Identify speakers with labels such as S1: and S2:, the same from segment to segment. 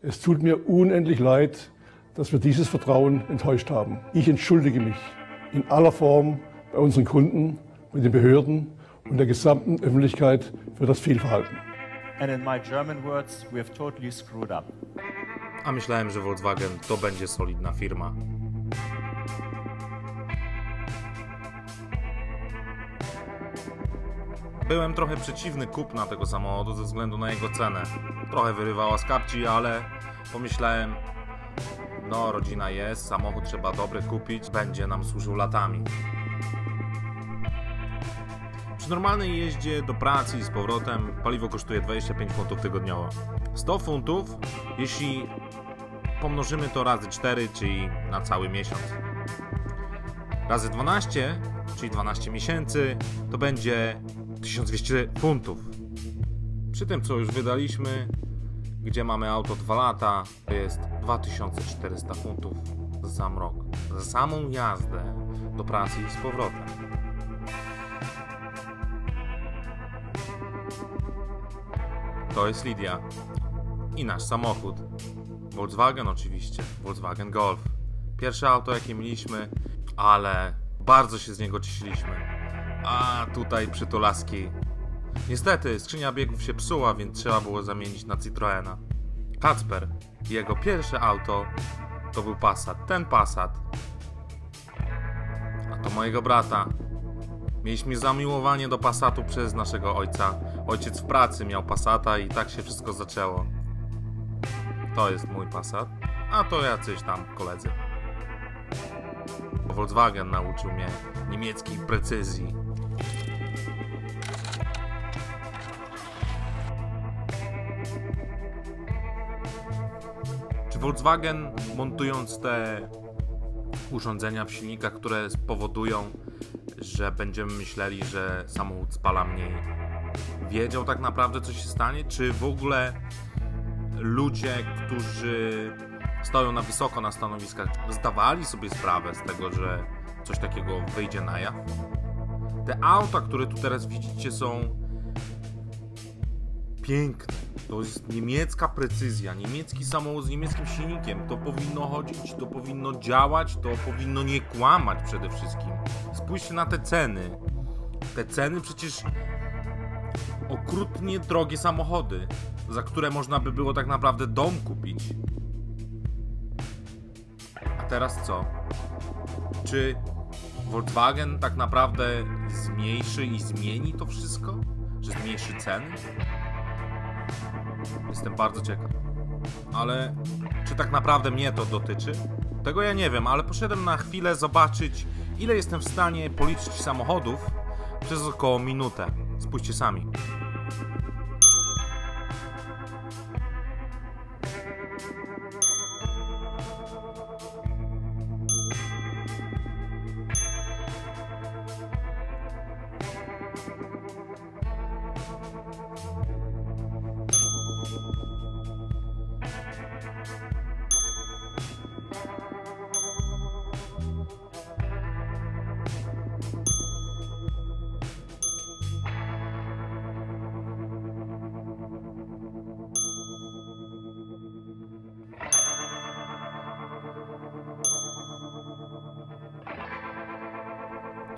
S1: Es tut mir unendlich leid, dass wir dieses Vertrauen enttäuscht haben. Ich entschuldige mich in aller Form bei unseren Kunden, bei den Behörden und der gesamten Öffentlichkeit für das Fehlverhalten.
S2: And in my German words, we have totally screwed up.
S3: A myślałem, że Volkswagen to będzie solidna firma. Byłem trochę przeciwny kupna tego samochodu ze względu na jego cenę. Trochę wyrywała z kapci, ale pomyślałem, no rodzina jest, samochód trzeba dobry kupić, będzie nam służył latami. Przy normalnej jeździe do pracy i z powrotem paliwo kosztuje 25 funtów tygodniowo. 100 funtów, jeśli pomnożymy to razy 4, czyli na cały miesiąc. Razy 12, czyli 12 miesięcy, to będzie 1200 funtów. Przy tym, co już wydaliśmy, gdzie mamy auto 2 lata, to jest 2400 funtów za sam rok. Za samą jazdę do pracy i z powrotem. To jest Lidia. I nasz samochód. Volkswagen oczywiście. Volkswagen Golf. Pierwsze auto jakie mieliśmy, ale bardzo się z niego cieszyliśmy. A tutaj przytulaski. Niestety skrzynia biegów się psuła, więc trzeba było zamienić na Citroena. Kacper, jego pierwsze auto to był Passat. Ten Passat. A to mojego brata. Mieliśmy zamiłowanie do Passatu przez naszego ojca. Ojciec w pracy miał Passata i tak się wszystko zaczęło. To jest mój Passat, a to jacyś tam koledzy. Volkswagen nauczył mnie niemieckiej precyzji. Volkswagen montując te urządzenia w silnikach, które spowodują, że będziemy myśleli, że samochód spala mniej, wiedział tak naprawdę co się stanie? Czy w ogóle ludzie, którzy stoją na wysoko na stanowiskach, zdawali sobie sprawę z tego, że coś takiego wyjdzie na jaw? Te auta, które tu teraz widzicie, są piękne. To jest niemiecka precyzja, niemiecki samochód z niemieckim silnikiem. To powinno chodzić, to powinno działać, to powinno nie kłamać przede wszystkim. Spójrzcie na te ceny. Te ceny przecież okrutnie drogie samochody, za które można by było tak naprawdę dom kupić. A teraz co? Czy Volkswagen tak naprawdę zmniejszy i zmieni to wszystko? Że zmniejszy ceny? Jestem bardzo ciekaw. Ale czy tak naprawdę mnie to dotyczy? Tego ja nie wiem, ale poszedłem na chwilę zobaczyć, ile jestem w stanie policzyć samochodów przez około minutę. Spójrzcie sami.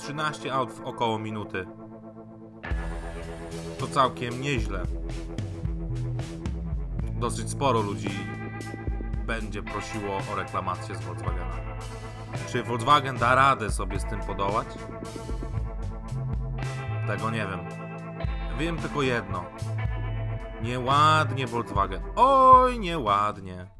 S3: Trzynaście aut w około minuty. To całkiem nieźle. Dosyć sporo ludzi będzie prosiło o reklamację z Volkswagena. Czy Volkswagen da radę sobie z tym podołać? Tego nie wiem. Wiem tylko jedno. Nieładnie Volkswagen. Oj, nieładnie.